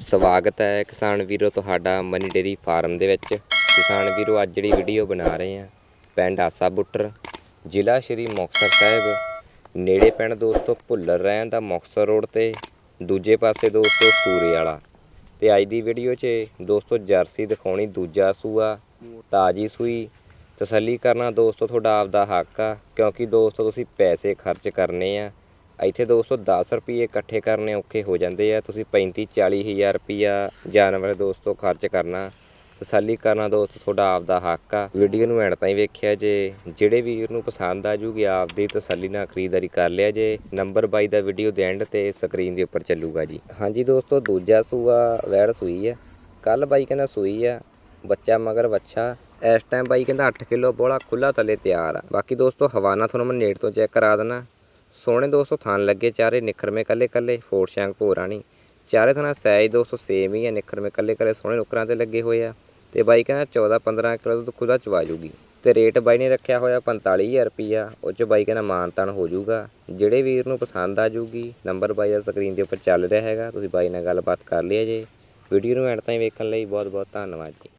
ਸਵਾਗਤ ਹੈ ਕਿਸਾਨ ਵੀਰੋ ਤੁਹਾਡਾ ਮਨੀ ਡੇਰੀ ਫਾਰਮ ਦੇ ਵਿੱਚ। ਕਿਸਾਨ ਵੀਰੋ, ਅੱਜ ਜਿਹੜੀ ਵੀਡੀਓ ਬਣਾ ਰਹੇ ਹਾਂ, ਪਿੰਡ ਆਸਾ ਬੁੱਟਰ, ਜ਼ਿਲ੍ਹਾ ਸ਼੍ਰੀ ਮੁਕਤਸਰ ਸਾਹਿਬ। ਨੇੜੇ ਪਿੰਡ ਦੋਸਤੋ, ਭੁੱਲਰ ਰਹਿਣ ਦਾ ਮੁਕਤਸਰ ਰੋਡ ਤੇ, ਦੂਜੇ ਪਾਸੇ ਦੋਸਤੋ ਸੂਰੇ ਵਾਲਾ। ਤੇ ਅੱਜ ਦੀ ਵੀਡੀਓ 'ਚ ਦੋਸਤੋ ਜਰਸੀ ਦਿਖਾਉਣੀ, ਦੂਜਾ ਸੂਆ, ਤਾਜੀ ਸੂਈ ਤਸੱਲੀ ਕਰਨਾ ਦੋਸਤੋ, ਤੁਹਾਡਾ ਆਪਦਾ ਹੱਕ ਆ, ਕਿਉਂਕਿ ਦੋਸਤੋ, ਤੁਸੀਂ ਪੈਸੇ ਖਰਚ ਕਰਨੇ ਆ। ਇੱਥੇ ਦੋਸਤੋ 10 ਰੁਪਏ ਇਕੱਠੇ ਕਰਨੇ ਔਖੇ ਹੋ ਜਾਂਦੇ ਆ। ਤੁਸੀਂ 35 40 ਹਜ਼ਾਰ ਰੁਪਿਆ ਜਾਨਵਰ ਦੋਸਤੋ, ਖਰਚ ਕਰਨਾ। ਤਸੱਲੀ ਕਰਨਾ ਦੋਸਤੋ, ਤੁਹਾਡਾ ਆਪਦਾ ਹੱਕ ਆ। ਵੀਡੀਓ ਨੂੰ ਐਂਡ ਤਾਈਂ ਵੇਖਿਆ ਜੇ। ਜਿਹੜੇ ਵੀਰ ਨੂੰ ਪਸੰਦ ਆ ਜੂਗੀ, ਆਪਦੀ ਤਸੱਲੀ ਨਾਲ ਖਰੀਦਦਾਰੀ ਕਰ ਲਿਆ ਜੇ। ਨੰਬਰ ਬਾਈ ਦਾ ਵੀਡੀਓ ਦੇ ਐਂਡ ਤੇ ਸਕਰੀਨ ਦੇ ਉੱਪਰ ਚੱਲੂਗਾ ਜੀ। ਹਾਂਜੀ ਦੋਸਤੋ, ਦੂਜਾ ਸੂਆ ਵੈੜ ਸੂਈ ਆ। ਕੱਲ ਬਾਈ ਕਹਿੰਦਾ ਸੂਈ ਆ। ਬੱਚਾ ਮਗਰ ਵੱਛਾ। ਇਸ ਟਾਈਮ ਬਾਈ ਕਹਿੰਦਾ 8 ਕਿਲੋ ਬੋਲਾ ਖੁੱਲਾ ਥੱਲੇ ਤਿਆਰ ਆ। ਬਾਕੀ ਦੋਸਤੋ ਹਵਾਨਾ ਤੁਹਾਨੂੰ ਮੈਂ ਨੇੜ ਤੋਂ ਚੈੱਕ ਕਰਾ ਦੇਣਾ ਸੋਹਣੇ ਦੋਸਤੋ ਥਣ ਲੱਗੇ ਚਾਰੇ ਨਿਖਰਮੇ ਕੱਲੇ ਕੱਲੇ ਫੋਰ ਸ਼ੈਂਕ ਭੋਰਾ ਨਹੀਂ ਚਾਰੇ ਥਣਾ ਸਾਈਜ਼ ਦੋਸਤੋ ਸੇਮ ਹੀ ਆ ਨਿਖਰਮੇ ਕੱਲੇ ਕੱਲੇ ਸੋਹਣੇ ਨੁਕਰਾਂ ਤੇ ਲੱਗੇ ਹੋਏ ਆ। ਤੇ ਬਾਈ ਕਹਿੰਦਾ 14 15 ਕਿਲੋ ਤੋਂ ਖੁਦਾ ਚਵਾ ਜੂਗੀ। ਤੇ ਰੇਟ ਬਾਈ ਨੇ ਰੱਖਿਆ ਹੋਇਆ 45000 ਰੁਪਿਆ ਉਹ ਚ ਬਾਈ ਕਹਿੰਦਾ ਮਾਨਤਾਨ ਹੋ ਜਾਊਗਾ ਜਿਹੜੇ ਵੀਰ ਨੂੰ ਪਸੰਦ ਆ ਜੂਗੀ ਨੰਬਰ ਬਾਈ ਦਾ ਸਕਰੀਨ ਦੇ ਉੱਪਰ ਚੱਲ ਰਿਹਾ ਹੈਗਾ। ਤੁਸੀਂ ਬਾਈ ਨਾਲ ਗੱਲਬਾਤ ਕਰ ਲਿਆ ਜੇ। ਵੀਡੀਓ ਨੂੰ ਐਂਡ ਤਾਈਂ ਵੇਖਣ ਲਈ ਬਹੁਤ ਬਹੁਤ ਧੰਨਵਾਦ ਜੀ।